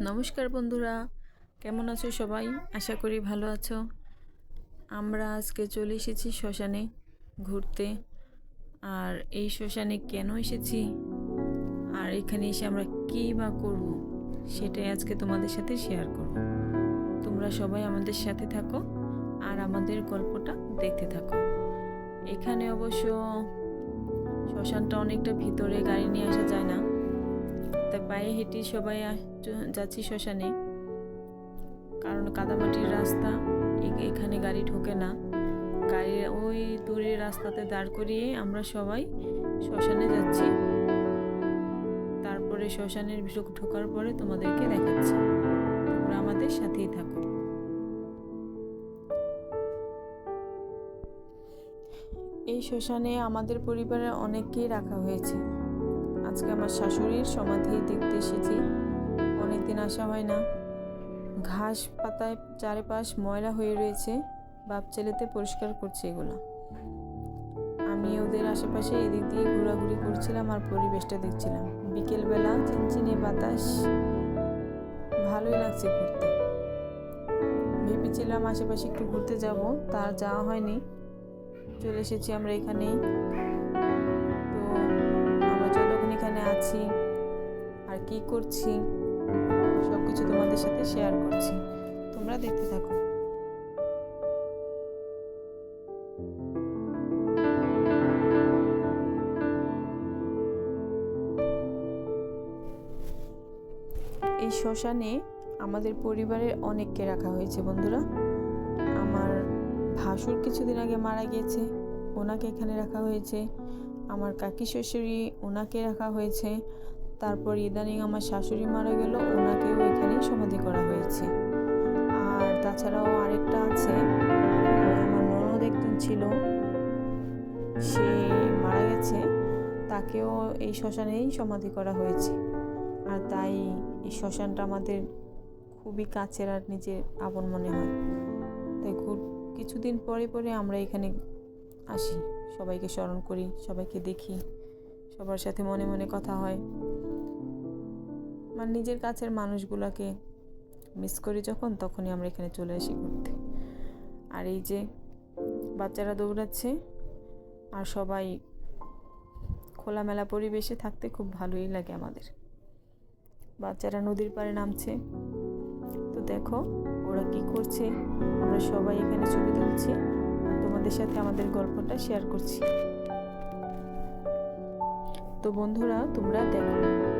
নমস্কার বন্ধুরা, কেমন আছো সবাই? আশা করি ভালো আছো। আমরা আজকে চলে এসেছি শ্মশানে ঘুরতে। আর এই শ্মশানে কেন এসেছি? আর এখানে এসে আমরা কী বা করব? সেটাই আজকে তোমাদের সাথে শেয়ার করব। তোমরা সবাই আমাদের সাথে থাকো আর আমাদের গল্পটা দেখতে থাকো। এখানে অবশ্য শ্মশানটা অনেকটা ভিতরে, গাড়ি নিয়ে আসা যায় না। পায়ে হেঁটে সবাই যাচ্ছি শ্মশানে। কারণ কাদামাটির রাস্তা এখানে গাড়ি ঢোকে না। গাড়ি ওই দূরের রাস্তাতে দাঁড় করিয়ে আমরা সবাই শ্মশানে যাচ্ছি। তারপরে শ্মশানের ভিতর ঢোকার পরে তোমাদেরকে দেখাচ্ছি। তোমরা আমাদের সাথেই থাকো। এই শ্মশানে আমাদের পরিবারের অনেককেই রাখা হয়েছে। আজকে আমার শাশুড়ির সমাধি দেখতে এসেছি। অনেকদিন আসা হয় না। ঘাস পাতায় চারিপাশ ময়লা হয়ে রয়েছে। বাপ ছেলেতে পরিষ্কার করছে এগুলো। আমি ওদের আশেপাশে এদিক দিয়ে ঘোরাঘুরি করছিলাম আর পরিবেশটা দেখছিলাম। বিকেলবেলা চিনচিনে বাতাস। ভালোই লাগছে ঘুরতে। ভেবেছিলাম আশেপাশে একটু ঘুরতে যাব, তার যাওয়া হয়নি। চলে এসেছি আমরা এখানেই। আছি, আর কি করছি সব কিছু তোমাদের সাথে শেয়ার করছি। তোমরা দেখতে থাকো। এই শ্মশানে আমাদের পরিবারের অনেককে রাখা হয়েছে, বন্ধুরা। আমার ভাসুর কিছুদিন আগে মারা গিয়েছে, ওনাকে এখানে রাখা হয়েছে। আমার কাকি শ্বশুরি ওনাকে রাখা হয়েছে। তারপর ইদানিং আমার শাশুড়ি মারা গেল, ওনাকেও এখানেই সমাধি করা হয়েছে। আর তাছাড়াও আরেকটা আছে আমার ননদ একজন ছিল, সে মারা গেছে, তাকেও এই শ্মশানেই সমাধি করা হয়েছে। আর তাই এই শ্মশানটা আমাদের খুবই কাছের আর নিজের আপন মনে হয়। তাই কিছুদিন পরে পরে আমরা এখানে আসি। সবাইকে স্মরণ করি, সবাইকে দেখি। সবার সাথে মনে মনে কথা হয়। মানে নিজের কাছের মানুষগুলোকে মিস করি যখন, তখনই আমরা এখানে চলে আসি ঘুরতে। আর এই যে বাচ্চারা দৌড়াচ্ছে, আর সবাই খোলামেলা পরিবেশে থাকতে খুব ভালোই লাগে আমাদের। বাচ্চারা নদীর পাড়ে নামছে। তো দেখো, ওরা কি করছে? আমরা সবাই এখানে ছবি তুলছি। তোমাদের সাথে আমাদের গল্পটা শেয়ার করছি। তো বন্ধুরা তোমরা দেখো।